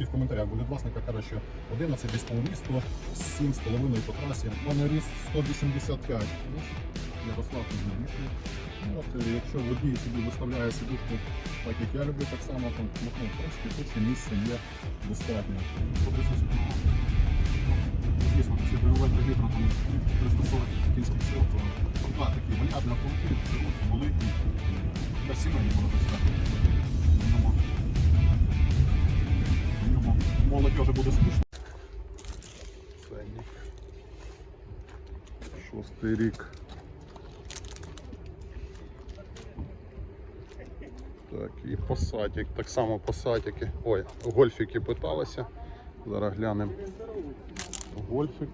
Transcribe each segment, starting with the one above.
я не знаю, пишіть в коментарях, бо від власника каже, що 11 десь по місту, 7,5 по трасі. У мене ріст 185. Ну, Ярослав підбільший. Ну, от, е, якщо водій собі виставляє сидушку, так як я люблю, так само, то ну, в принципі, тут ще місце є достатньо. Звісно, ці деревельні вітра там 340 кінських сил, то такі варіанти автомобілі живуть, були для сімейні можна сказати. Молодь буде скучно. Шостий рік. Так, і посадик, так само посадики. Ой, гольфіки питалися. Зараз глянемо. Гольфік.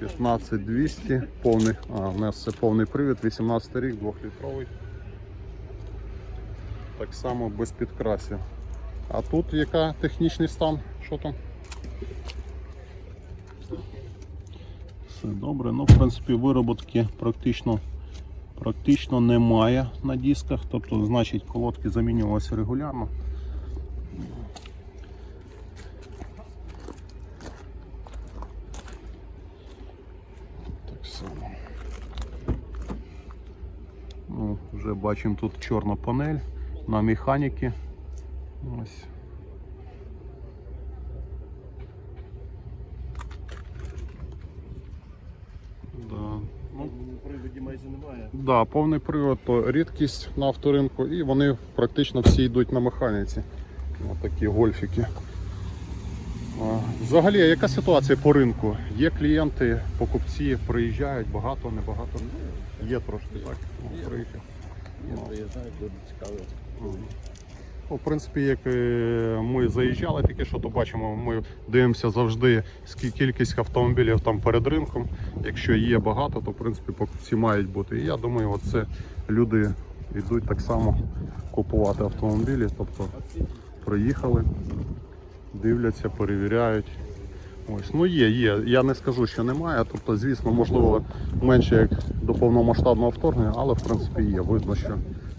15200, повний, а, у нас це повний привід, 18 рік, 2-літровий. Так само без підкрасів. А тут яка технічний стан? Що там? Все добре, ну в принципі вироботки практично, практично немає на дисках, тобто значить колодки замінювалися регулярно. Ну, вже бачимо тут чорна панель на механіки. Ось. Да. Ну, майже немає. Да, повний привод то рідкість на авторинку і вони практично всі йдуть на механіці. Ось такі гольфіки. Взагалі, яка ситуація по ринку? Є клієнти, покупці приїжджають, багато, небагато. Є трошки, так. Ну, Є. приїхав. Я приїжджаю, люди цікаві. Ну, в принципі, як е, ми заїжджали тільки що, то бачимо, ми дивимося завжди кількість автомобілів там перед ринком. Якщо є багато, то в принципі покупці мають бути. І я думаю, оце люди йдуть так само купувати автомобілі. Тобто приїхали, дивляться, перевіряють. Ось, ну є, є. Я не скажу, що немає. Тобто, звісно, можливо, менше як до повномасштабного вторгнення, але в принципі є. Видно, що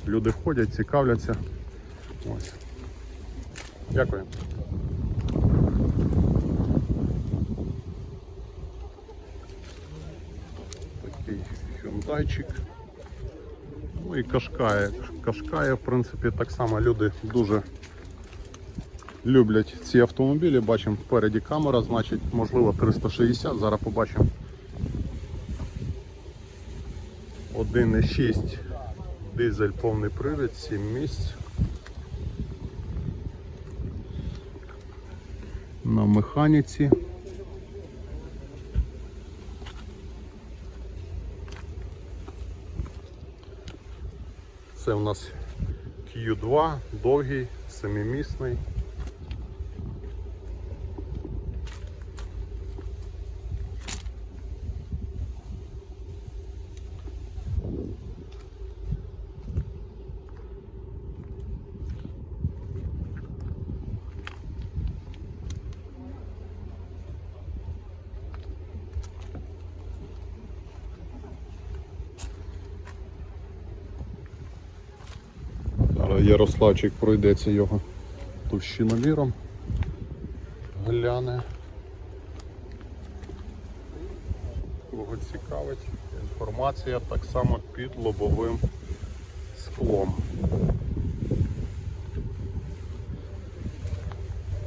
люди ходять, цікавляться. Ось. Дякую. Такий хюндайчик. Ну і Кашкає. Кашкає, в принципі, так само люди дуже люблять ці автомобілі. Бачимо впереді камера, значить, можливо 360. Зараз побачимо. 1,6 дизель повний привід, 7 місць. На механіці. Це у нас Q2, довгий, семимісний. Ярославчик пройдеться його товщиноміром. Гляне. Кого цікавить, інформація так само під лобовим склом.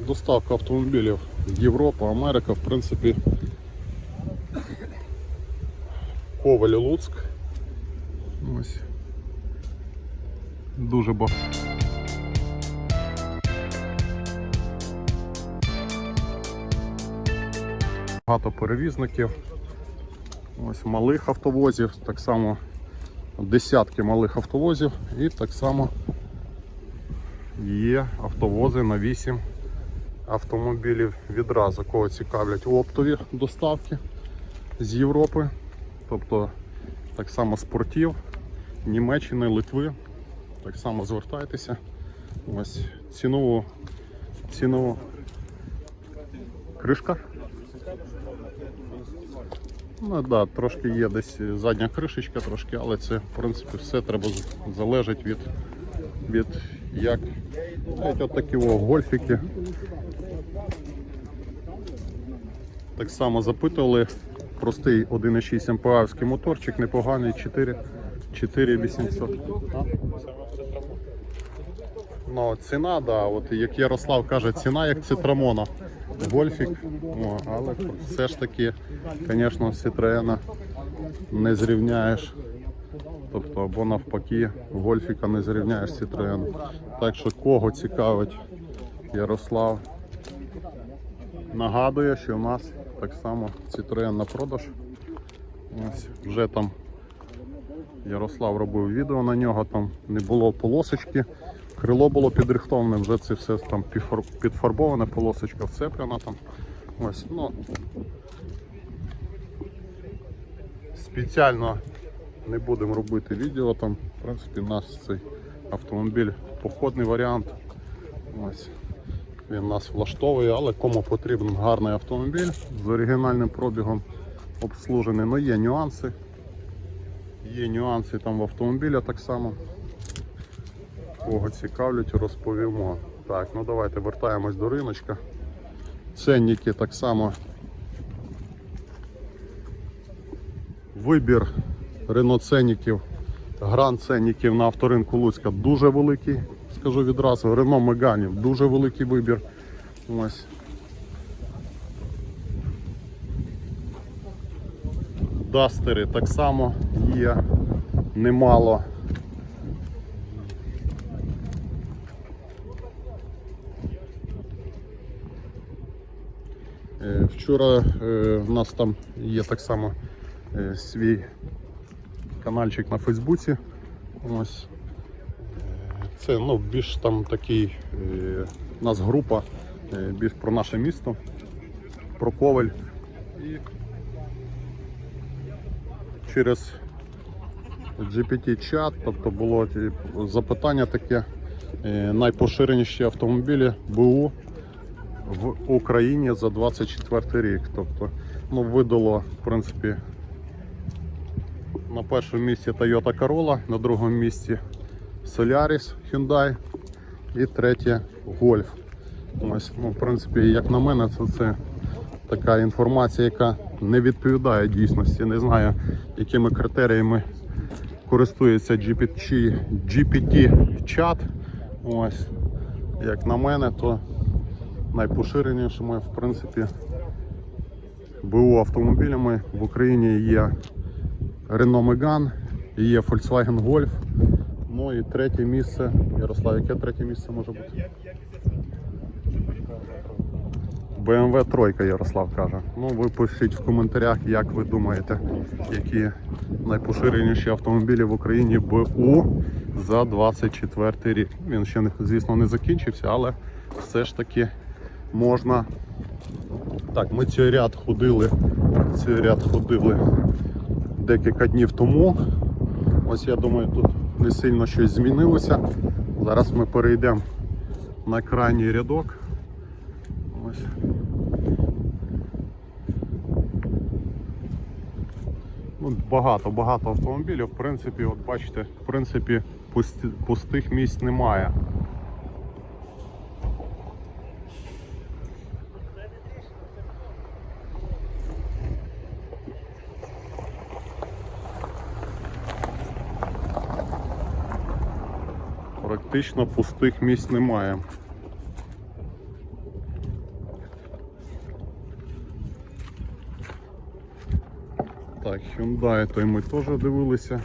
Доставка автомобілів Європа, Америка, в принципі, Коваль Луцьк. Ось. Дуже багато. Багато перевізників, ось малих автовозів, так само десятки малих автовозів і так само є автовози на 8 автомобілів відразу, кого цікавлять оптові доставки з Європи, тобто так само спортів, Німеччини, Литви. Так само звертайтеся. Ось цінову цінову кришка. Ну да, трошки є десь задня кришечка, трошки, але це в принципі все треба залежить від, від як. Навіть от такі о, гольфіки. Так само запитували. Простий 1,6 МПАвський моторчик, непоганий 4, 4800. Ну, ціна, да, от як Ярослав каже, ціна як цитрамона. Гольфік, о, але все ж таки, звісно, Citroena не зрівняєш. Тобто або навпаки, гольфіка не зрівняєш з Citroen. Так що кого цікавить Ярослав, нагадує, що у нас так само Citroen на продаж. Ось вже там Ярослав робив відео на нього, там не було полосочки, крило було підрихтоване, вже це все там підфарбоване, полосочка вцеплена там. Ось, ну, спеціально не будемо робити відео, там, в принципі, у нас цей автомобіль походний варіант. Ось. Він нас влаштовує, але кому потрібен гарний автомобіль з оригінальним пробігом обслужений. Ну є нюанси. Є нюанси там в автомобілі так само. Кого цікавлять, розповімо. Так, ну давайте вертаємось до риночка. Ценники так само. Вибір рено-ценників, гран-ценників на авторинку Луцька дуже великий. Скажу відразу, Рено Меганів дуже великий вибір. Ось. Дастери так само є немало. Вчора е, в нас там є так само е, свій каналчик на Фейсбуці. Ось. Е, Це ну, більш там такий е, у нас група е, більш про наше місто, про Коваль. І через GPT-чат, тобто було запитання таке, е, найпоширеніші автомобілі БУ в Україні за 24 рік. Тобто, ну, видало, в принципі, на першому місці Toyota Corolla, на другому місці Solaris Hyundai і третє Golf. Ось, ну, в принципі, як на мене, це, це така інформація, яка не відповідає дійсності. Не знаю, якими критеріями користується GPT, GPT-чат. Ось, як на мене, то найпоширенішими, в принципі, БУ автомобілями в Україні є Renault Megane, є Volkswagen Golf. Ну і третє місце. Ярослав, яке третє місце може бути? BMW тройка, Ярослав каже. Ну, ви пишіть в коментарях, як ви думаєте, які найпоширеніші автомобілі в Україні БУ за 24 рік. Він ще, звісно, не закінчився, але все ж таки можна. Так, ми цей ряд ходили, цей ряд ходили декілька днів тому. Ось я думаю, тут не сильно щось змінилося. Зараз ми перейдемо на крайній рядок. Ось. Ну, багато, багато автомобілів. В принципі, от бачите, в принципі, пусти- пустих місць немає. Практично пустих місць немає. Так, Hyundai, то й ми теж дивилися.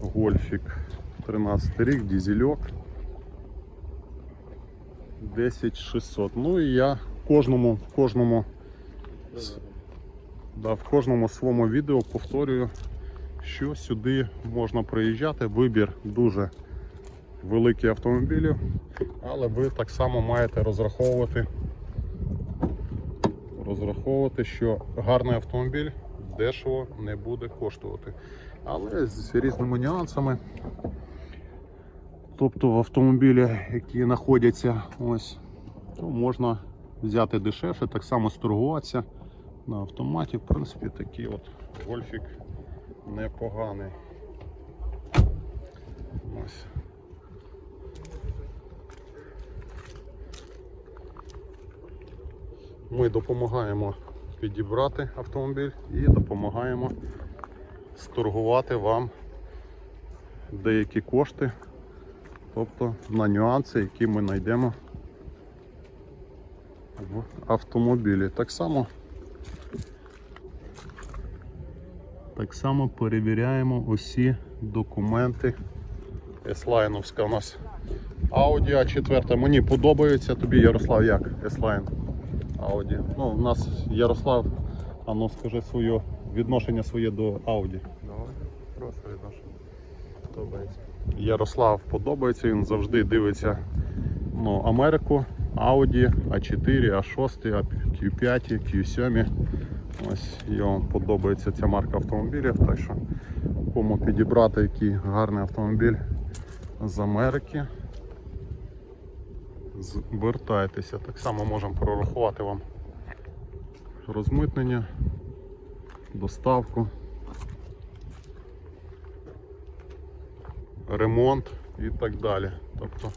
Гольфік 13 рік, дізельок. 10600. Ну і я кожному, в кожному, да, в кожному своєму відео повторюю, що сюди можна приїжджати. Вибір дуже великий автомобілів, але ви так само маєте розраховувати розраховувати, що гарний автомобіль дешево не буде коштувати. Але з різними нюансами. Тобто в автомобілі, які знаходяться ось, то можна взяти дешевше, так само сторгуватися. на автоматі. В принципі, такий от гольфік непоганий. Ось. Ми допомагаємо підібрати автомобіль і допомагаємо сторгувати вам деякі кошти, тобто на нюанси, які ми знайдемо в автомобілі. Так само, так само перевіряємо усі документи. S-Line у нас Audi A4. Мені подобається. Тобі Ярослав як S-Line? Audi. Ну, у нас Ярослав, а ну скажи своє відношення своє до Audi. Прошу відношення. Подобається. Ярослав подобається, він завжди дивиться ну, Америку, Audi, A4, A6, Q5, Q7. Ось йому подобається ця марка автомобілів. Так що кому підібрати який гарний автомобіль з Америки. Звертайтеся. Так само можемо прорахувати вам розмитнення, доставку. ремонт і так далі. Тобто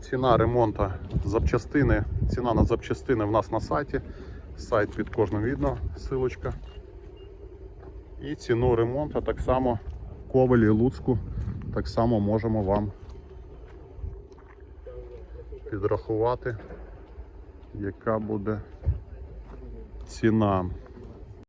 ціна ремонту запчастини, ціна на запчастини в нас на сайті. Сайт під кожним відео, силочка. І ціну ремонту так само Ковелі Луцьку так само можемо вам підрахувати, яка буде ціна.